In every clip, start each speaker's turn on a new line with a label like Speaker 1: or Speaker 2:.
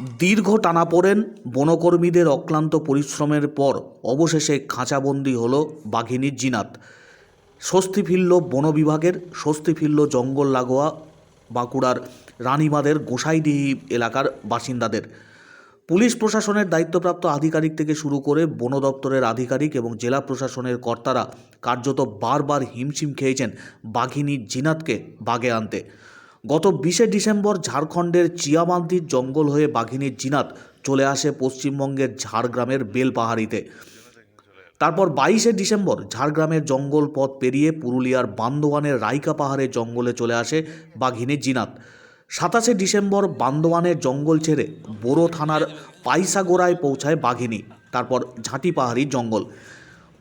Speaker 1: দীর্ঘ টানাপোড়েন বনকর্মীদের অক্লান্ত পরিশ্রমের পর অবশেষে খাঁচাবন্দি হল বাঘিনীর জিনাত। স্বস্তি ফিরল বন বিভাগের, স্বস্তি ফিরল জঙ্গল লাগোয়া বাঁকুড়ার রানীবাঁধের গোসাইডিহি এলাকার বাসিন্দাদের। পুলিশ প্রশাসনের দায়িত্বপ্রাপ্ত আধিকারিক থেকে শুরু করে বন দপ্তরের আধিকারিক এবং জেলা প্রশাসনের কর্তারা কার্যত বারবার হিমশিম খেয়েছেন বাঘিনীর জিনাতকে বাগে আনতে। গত বিশে ডিসেম্বর ঝাড়খণ্ডের চিয়ামান্তির জঙ্গল হয়ে বাঘিনীর জিনাত চলে আসে পশ্চিমবঙ্গের ঝাড়গ্রামের বেলপাহাড়িতে। তারপর বাইশে ডিসেম্বর ঝাড়গ্রামের জঙ্গল পথ পেরিয়ে পুরুলিয়ার বান্দোয়ানের রাইকা পাহাড়ের জঙ্গলে চলে আসে বাঘিনীর জিনাত। সাতাশে ডিসেম্বর বান্দোয়ানের জঙ্গল ছেড়ে বোরো থানার পাইসাগোড়ায় পৌঁছায় বাঘিনী, তারপর ঝাঁটি পাহাড়ি জঙ্গল।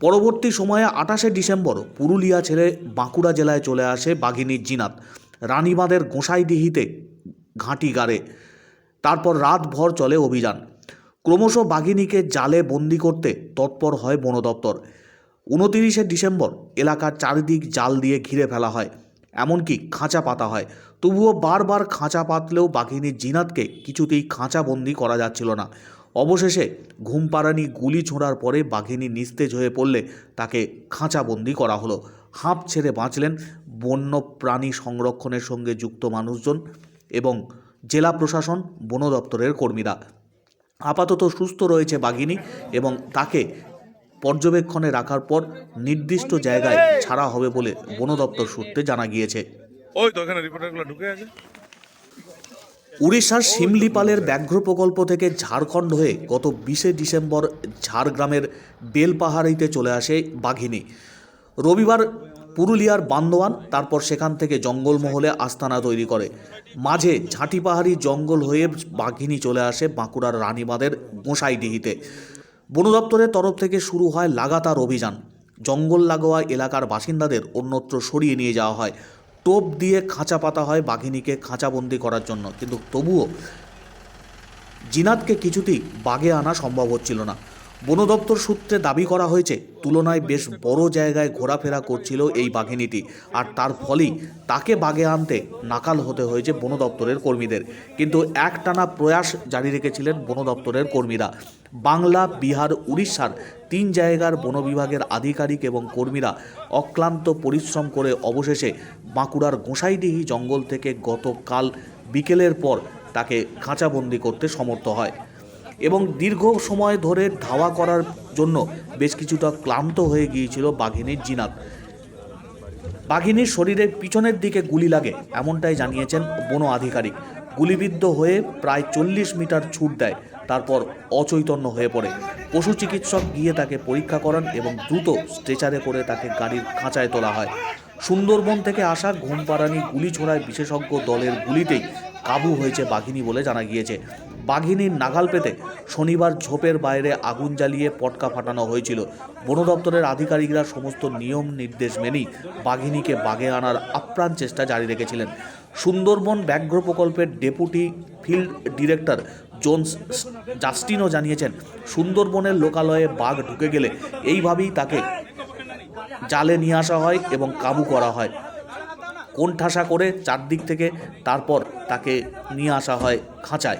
Speaker 1: পরবর্তী সময়ে আঠাশে ডিসেম্বর পুরুলিয়া ছেড়ে বাঁকুড়া জেলায় চলে আসে বাঘিনীর জিনাত। রানীবাঁধের গোসাইডিহিতে ঘাঁটি গাড়ে। তারপর রাতভর চলে অভিযান। ক্রমশ বাঘিনীকে জালে বন্দি করতে তৎপর হয় বন দপ্তর। উনতিরিশে ডিসেম্বর এলাকার চারিদিক জাল দিয়ে ঘিরে ফেলা হয়। এমনকি খাঁচা পাতা হয়। তবুও বারবার খাঁচা পাতলেও বাঘিনীর জিনাতকে কিছুতেই খাঁচা বন্দি করা যাচ্ছিল না। অবশেষে ঘুমপাড়ানি গুলি ছোঁড়ার পরে বাঘিনী নিস্তেজ হয়ে পড়লে তাকে খাঁচাবন্দি করা হলো। হাঁপ ছেড়ে বাঁচলেন বন্য প্রাণী সংরক্ষণের সঙ্গে যুক্ত মানুষজন এবং জেলা প্রশাসন বন দপ্তরের কর্মীরা। আপাতত সুস্থ রয়েছে বাঘিনী এবং তাকে পর্যবেক্ষণে রাখার পর নির্দিষ্ট জায়গায় ছাড়া হবে বলে বন দপ্তর সূত্রে জানা গিয়েছে।
Speaker 2: ওই তো এখানে রিপোর্টারগুলো ঢুকে আছে।
Speaker 1: উড়িষ্যার শিমলিপালের ব্যাঘ্র প্রকল্প থেকে ঝাড়খণ্ড হয়ে গত বিশে ডিসেম্বর ঝাড়গ্রামের বেলপাহাড়িতে চলে আসে বাঘিনী। রবিবার পুরুলিয়ার বান্দোয়ান, তারপর সেখান থেকে জঙ্গলমহলে আস্তানা তৈরি করে। মাঝে ঝাঁটি পাহাড়ি জঙ্গল হয়ে বাঘিনী চলে আসে বাঁকুড়ার রানীবাঁধের গোসাইডিহিতে। বন দপ্তরের তরফ থেকে শুরু হয় লাগাতার অভিযান। জঙ্গল লাগোয়া এলাকার বাসিন্দাদের অন্যত্র সরিয়ে নিয়ে যাওয়া হয়। টোপ দিয়ে খাঁচা পাতা হয় বাঘিনীকে খাঁচাবন্দি করার জন্য। কিন্তু তবুও জিনাতকে কিছুতেই বাগে আনা সম্ভব হচ্ছিল না। বন দপ্তর সূত্রে দাবি করা হয়েছে, তুলনায় বেশ বড় জায়গায় ঘোরাফেরা করছিল এই বাঘিনীটি। আর তার ফলেই তাকে বাগে আনতে নাকাল হতে হয়েছে বন দপ্তরের কর্মীদের। কিন্তু একটানা প্রয়াস জারি রেখেছিলেন বন দপ্তরের কর্মীরা। বাংলা, বিহার, উড়িষ্যার তিন জায়গার বন বিভাগের আধিকারিক এবং কর্মীরা অক্লান্ত পরিশ্রম করে অবশেষে বাঁকুড়ার গোসাইডিহি জঙ্গল থেকে গতকাল বিকেলের পর তাকে খাঁচাবন্দি করতে সমর্থ হয়। এবং দীর্ঘ সময় ধরে ধাওয়া করার জন্য বেশ কিছুটা ক্লান্ত হয়ে গিয়েছিল বাঘিনীর জিনাত। বাঘিনীর শরীরের পিছনের দিকে গুলি লাগে, এমনটাই জানিয়েছেন বন আধিকারিক। গুলিবিদ্ধ হয়ে প্রায় চল্লিশ মিটার ছুট দেয়, তারপর অচৈতন্য হয়ে পড়ে। পশু চিকিৎসক গিয়ে তাকে পরীক্ষা করান এবং দ্রুত স্ট্রেচারে করে তাকে গাড়ির খাঁচায় তোলা হয়। সুন্দরবন থেকে আসা ঘুমপাড়ানি গুলি ছোড়ায় বিশেষজ্ঞ দলের গুলিতেই কাবু হয়েছে বাঘিনী বলে জানা গিয়েছে। বাঘিনীর নাগাল পেতে শনিবার ঝোপের বাইরে আগুন জ্বালিয়ে পটকা ফাটানো হয়েছিল। বন দপ্তরের আধিকারিকরা সমস্ত নিয়ম নির্দেশ মেনেই বাঘিনীকে বাগে আনার আপ্রাণ চেষ্টা জারি রেখেছিলেন। সুন্দরবন ব্যাঘ্র প্রকল্পের ডেপুটি ফিল্ড ডিরেক্টর জোনস জাস্টিনও জানিয়েছেন, সুন্দরবনের লোকালয়ে বাঘ ঢুকে গেলে এইভাবেই তাকে জালে নিয়ে আসা হয় এবং কাবু করা হয়। কোণঠাসা করে চারদিক থেকে তারপর তাকে নিয়ে আসা হয় খাঁচায়।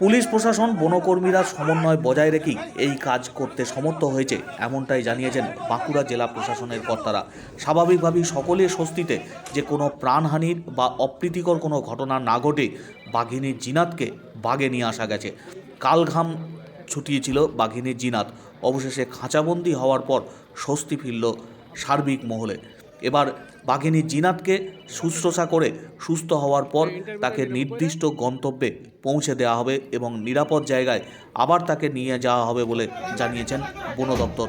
Speaker 1: পুলিশ প্রশাসন, বনকর্মীরা সমন্বয় বজায় রেখেই এই কাজ করতে সমর্থ হয়েছে, এমনটাই জানিয়েছেন বাঁকুড়া জেলা প্রশাসনের কর্তারা। স্বাভাবিকভাবেই সকলে স্বস্তিতে যে কোনো প্রাণহানির বা অপ্রীতিকর কোনো ঘটনা না ঘটে বাঘিনীর জিনাতকে বাগে নিয়ে আসা গেছে। কালঘাম ছুটিয়েছিল বাঘিনীর জিনাত। অবশেষে খাঁচাবন্দি হওয়ার পর স্বস্তি ফিরল সার্বিক মহলে। এবার বাঘিনী জিনাতকে শুশ্রূষা করে সুস্থ হওয়ার পর তাকে নির্দিষ্ট গন্তব্যে পৌঁছে দেওয়া হবে এবং নিরাপদ জায়গায় আবার তাকে নিয়ে যাওয়া হবে বলে জানিয়েছেন বন দপ্তর